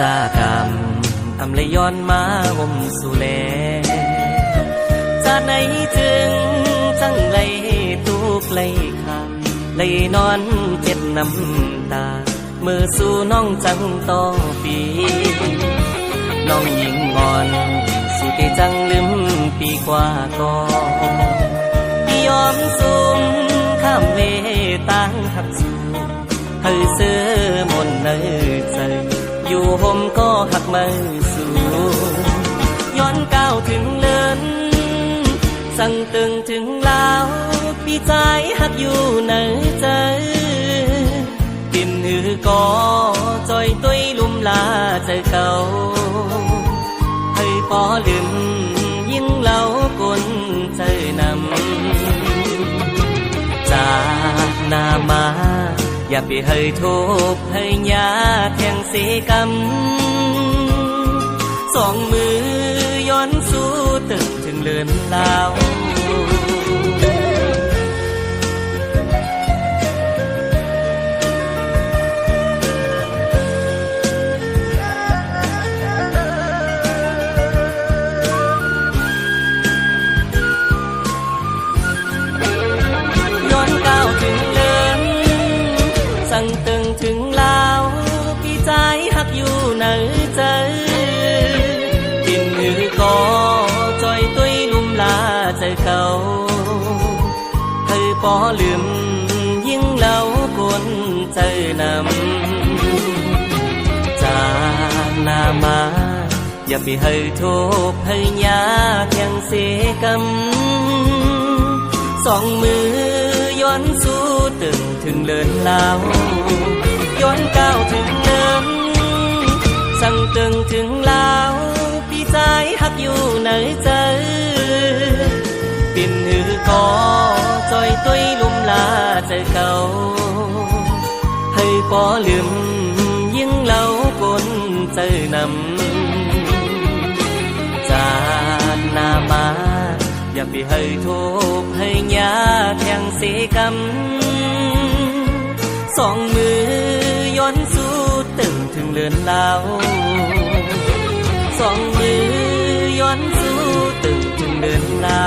จากรรมอำเลยย้อนมาอมสุแลจากไหนจึงจังไรทุกข์ไรคำเลยนอนเจ็ดน้ำตา มือสู่น้องจังต่อปีน้องยิงงอนสุดจังลืมปีกว่าก่อยอมสุ่มข้ามเวตังหักสูให้เสื้อมนเนอใจ อยู่ห่มก็หักมือสูงย้อนก้าวถึงเลินสั่งตึงถึงลาวพี่ใจหักอยู่ในใจกินหือก็จอยตุยลุมลาใจเก่าให้ปอลืม อย่าไปให้ทุบให้ยาแทงสีกำสองมือย้อนสู้ตึกถึงเลือนลาว สั่งตึงถึงลาวพี่ใจหักอยู่ในใจกินมือก็จอยตุยลุมลาใจเขาให้ปอลืมยิ่งเล่ากวนใจนำจากนามาอย่าไปให้ทุบให้ยาแทงเสกำสองมือ นสู้ตึงถึงเลินเล่าย้อนก้าวถึงเลินสั่งตึงถึงเล่าพี่ใจหักอยู่ในใจปิ่นหือก็จอยตุยลุมลาใจเก่าให้ปอลืมยิ่งเล่ากลใจนำ อย่าไปให้ทุกข์ให้ยาแข่งเสีกำสองมือย้อนสู้ตึงถึงเลือนเล่าสองมือย้อนสู้ตึงถึงเลือนเล่า